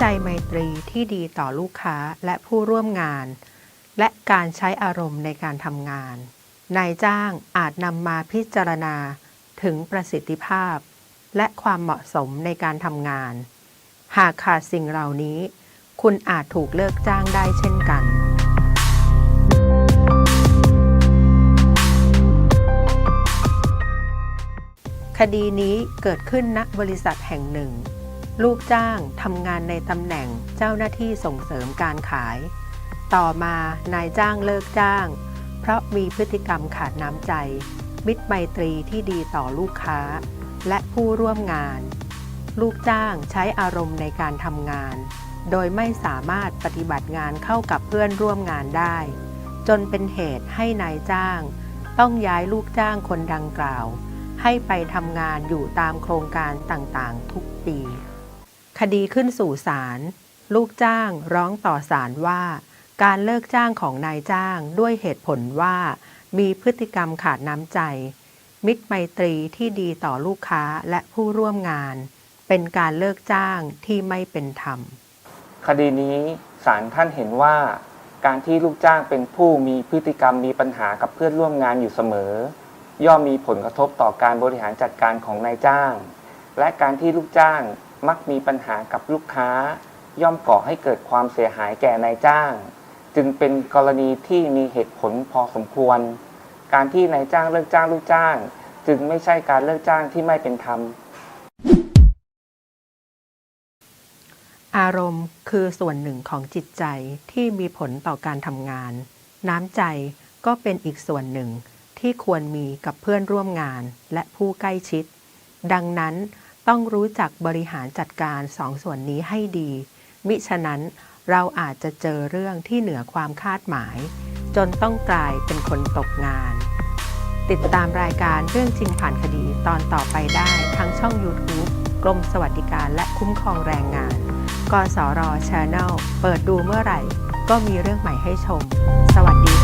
ใจไมตรีที่ดีต่อลูกค้าและผู้ร่วมงาน และการใช้อารมณ์ในการทำงาน นายจ้างอาจนำมาพิจารณาถึงประสิทธิภาพ และความเหมาะสมในการทำงาน หากขาดสิ่งเหล่านี้ คุณอาจถูกเลิกจ้างได้เช่นกันคดีนี้เกิดขึ้นณบริษัทแห่งหนึ่ง ลูกจ้างทำงานในตำแหน่งเจ้าหน้าที่ส่งเสริมการขาย ต่อมานายจ้างเลิกจ้าง เพราะมีพฤติกรรมขาดน้ำใจ มิตรไมตรีที่ดีต่อลูกค้า และผู้ร่วมงาน ลูกจ้างใช้อารมณ์ในการทำงาน โดยไม่สามารถปฏิบัติงานเข้ากับเพื่อนร่วมงานได้ จนเป็นเหตุให้นายจ้าง ต้องย้ายลูกจ้างคนดังกล่าว ให้ไปทำงานอยู่ตามโครงการต่างๆ ทุกปี คดีขึ้นสู่ศาลลูกจ้างร้องต่อศาลว่า การเลิกจ้างของนายจ้างด้วยเหตุผลว่า มีพฤติกรรมขาดน้ำใจ มิตรไมตรีที่ดีต่อลูกค้าและผู้ร่วมงาน เป็นการเลิกจ้างที่ไม่เป็นธรรม คดีนี้ศาลท่านเห็นว่า การที่ลูกจ้างเป็นผู้มีพฤติกรรมมีปัญหากับเพื่อนร่วมงานอยู่เสมอ ย่อมมีผลกระทบต่อการบริหารจัดการของนายจ้าง และการที่ลูกจ้าง มักมีปัญหากับลูกค้า ย่อมก่อให้เกิดความเสียหายแก่นายจ้าง จึงเป็นกรณีที่มีเหตุผลพอสมควร การที่นายจ้างเลิกจ้างลูกจ้าง จึงไม่ใช่การเลิกจ้างที่ไม่เป็นธรรม อารมณ์คือส่วนหนึ่งของจิตใจที่มีผลต่อการทำงาน น้ำใจก็เป็นอีกส่วนหนึ่งที่ควรมีกับเพื่อนร่วมงานและผู้ใกล้ชิด ดังนั้น ต้องรู้จักบริหารจัดการสองส่วนนี้ให้ดี มิฉะนั้นเราอาจจะเจอเรื่องที่เหนือความคาดหมาย จนต้องกลายเป็นคนตกงาน ติดตามรายการเรื่องจริงผ่านคดีตอนต่อไปได้ทั้งช่อง YouTube กรมสวัสดิการและคุ้มครองแรงงาน กสร Channel เปิดดูเมื่อไหร่ ก็มีเรื่องใหม่ให้ชม สวัสดี